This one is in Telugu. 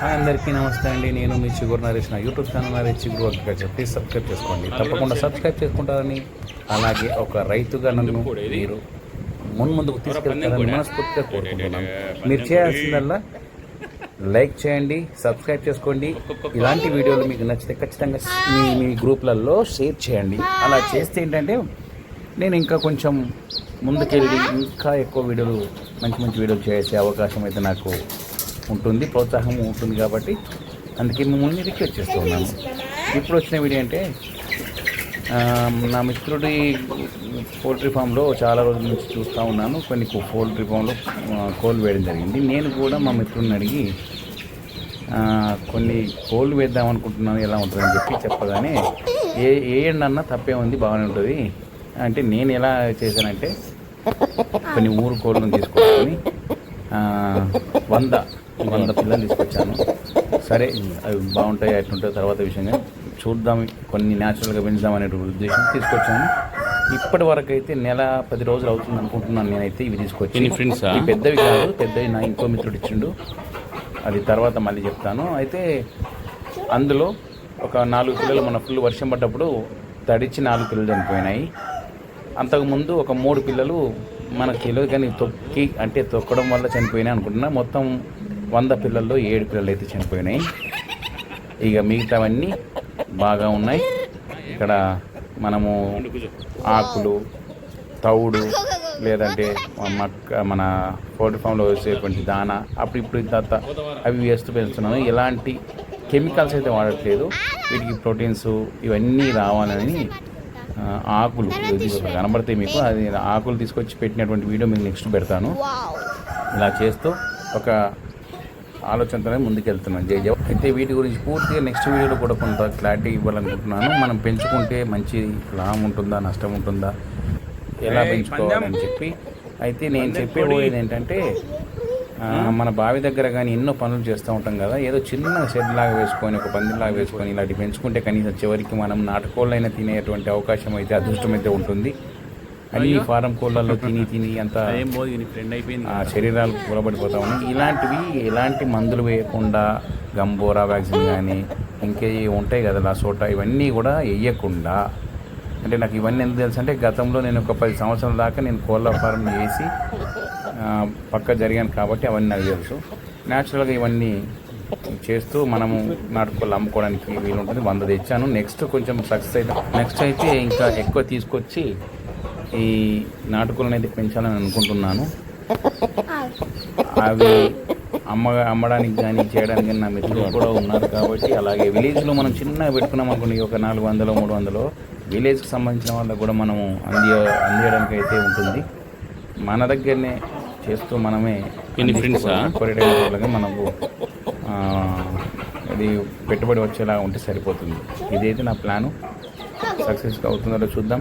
హాయ్ అందరికీ నమస్తే అండి. నేను మీ చిగురు నరేష్. నా యూట్యూబ్ ఛానల్ నరేష్ చిగురు అగ్రికల్చర్. ప్లీజ్ సబ్స్క్రైబ్ చేసుకోండి. తప్పకుండా సబ్స్క్రైబ్ చేసుకుంటారని. అలాగే ఒక రైతుగా నన్ను మీరు మున్ముందుకు తీసుకెళ్తారని మనస్ఫూర్తిగా కోరుకుంటున్నాను. మీరు చేయాల్సిందల్లా లైక్ చేయండి సబ్స్క్రైబ్ చేసుకోండి. ఇలాంటి వీడియోలు మీకు నచ్చితే ఖచ్చితంగా మీ మీ గ్రూప్లలో షేర్ చేయండి. అలా చేస్తే ఏంటంటే నేను ఇంకా కొంచెం ముందుకెళ్ళి ఇంకా ఎక్కువ వీడియోలు మంచి మంచి వీడియోలు చేసే అవకాశం అయితే నాకు ఉంటుంది ప్రోత్సాహం ఉంటుంది కాబట్టి అందుకే మిమ్మల్ని రిక్వెస్ట్ చేస్తూ ఉన్నాను. ఇప్పుడు వచ్చిన వీడియో అంటే నా మిత్రుడి పోల్ట్రీ ఫామ్లో చాలా రోజుల నుంచి చూస్తూ ఉన్నాను. కొన్ని పోల్ట్రీ ఫామ్లో కోళ్ళు వేయడం జరిగింది. నేను కూడా మా మిత్రుడిని అడిగి కొన్ని కోళ్ళు వేద్దాం అనుకుంటున్నాను ఎలా ఉంటుందని చెప్పి చెప్పగానే ఏ వేయండి అన్న తప్పే ఉంది బాగానే ఉంటుంది. అంటే నేను ఎలా చేశానంటే కొన్ని ఊరు కోళ్ళను తీసుకొచ్చుకొని వంద వంద పిల్లలు తీసుకొచ్చాను. సరే అవి బాగుంటాయి అట్లుంటాయి తర్వాత విషయంగా చూద్దాం కొన్ని న్యాచురల్గా పెంచుదాం అనే ఉద్దేశం తీసుకొచ్చాను. ఇప్పటి వరకు అయితే నెల పది రోజులు అవుతుంది అనుకుంటున్నాను నేనైతే ఇవి తీసుకొచ్చి? ఇవి పెద్దవి కాదు పెద్దవి నా ఇంకో మిత్రుడు ఇచ్చిండు. అది తర్వాత మళ్ళీ చెప్తాను. అయితే అందులో ఒక నాలుగు పిల్లలు మన ఫుల్ వర్షం పడ్డప్పుడు తడిచి నాలుగు పిల్లలు చనిపోయినాయి. అంతకుముందు ఒక మూడు పిల్లలు మనకు తెలియదు కానీ తొక్కి అంటే తొక్కడం వల్ల చనిపోయినాయి అనుకుంటున్నా. మొత్తం వంద పిల్లల్లో ఏడు పిల్లలు అయితే చనిపోయినాయి. ఇక మిగతావన్నీ బాగా ఉన్నాయి. ఇక్కడ మనము ఆకులు తవుడు లేదంటే మక్క మన పోల్ట్రీ ఫామ్లో వేసేటువంటి దాన అప్పుడు ఇప్పుడు ఇంత అవి వేస్తూ పెంచుతున్నాను ఎలాంటి కెమికల్స్ అయితే వాడట్లేదు. వీటికి ప్రోటీన్స్ ఇవన్నీ రావాలని ఆకులు కనబడతాయి మీకు అది ఆకులు తీసుకొచ్చి పెట్టినటువంటి వీడియో మీకు నెక్స్ట్ పెడతాను. ఇలా చేస్తూ ఒక ఆలోచనతోనే ముందుకెళ్తున్నాను జై జవ. అయితే వీటి గురించి పూర్తిగా నెక్స్ట్ వీడియోలో కూడా కొంత క్లారిటీ ఇవ్వాలనుకుంటున్నాను. మనం పెంచుకుంటే మంచి లాభం ఉంటుందా నష్టం ఉంటుందా? ఎలా పెంచుకోవాలని చెప్పి. అయితే నేను చెప్పేపోయేది ఏంటంటే మన బావి దగ్గర కానీ ఎన్నో పనులు చేస్తూ ఉంటాం కదా ఏదో చిన్న షెడ్ లాగా వేసుకొని ఒక పందిలాగా వేసుకొని ఇలాంటి పెంచుకుంటే కనీసం చివరికి మనం నాటుకోళ్ళైనా తినేటువంటి అవకాశం అయితే అదృష్టం అయితే ఉంటుంది. అన్ని ఫారం కోళ్ళల్లో తిని తిని అంత శరీరాలు కూలబడిపోతా ఉన్నాయి. ఇలాంటివి ఎలాంటి మందులు వేయకుండా గంబోరా వ్యాక్సిన్ కానీ ఇంకే ఉంటాయి కదా లాసోటా ఇవన్నీ కూడా వేయకుండా అంటే నాకు ఇవన్నీ ఎందుకు తెలుసు అంటే గతంలో నేను ఒక పది సంవత్సరాల దాకా నేను కోళ్ళ ఫారం చేసి పక్క జరిగాను కాబట్టి అవన్నీ నాకు తెలుసు. న్యాచురల్గా ఇవన్నీ చేస్తూ మనము నాటుకోళ్ళు అమ్ముకోవడానికి వీలు ఉంటుంది వంద తెచ్చాను. నెక్స్ట్ కొంచెం సక్సెస్ అయితే నెక్స్ట్ అయితే ఇంకా ఎక్కువ తీసుకొచ్చి ఈ నాటుకోళ్ళని అయితే పెంచాలని అనుకుంటున్నాను. అవి అమ్మ అమ్మడానికి కానీ చేయడానికి కానీ నా మిత్రులు కూడా ఉన్నారు కాబట్టి అలాగే విలేజ్లో మనం చిన్నగా పెట్టుకున్నాం అనుకోండి ఒక నాలుగు వందలు మూడు వందలు. విలేజ్కి సంబంధించిన వాళ్ళకు కూడా మనము అంది అందియడానికి అయితే ఉంటుంది. మన దగ్గరనే చేస్తూ మనమే? కొరియడం మనకు ఇది పెట్టుబడి వచ్చేలా ఉంటే సరిపోతుంది. ఇదైతే నా ప్లాను. సక్సెస్గా అవుతుందో చూద్దాం.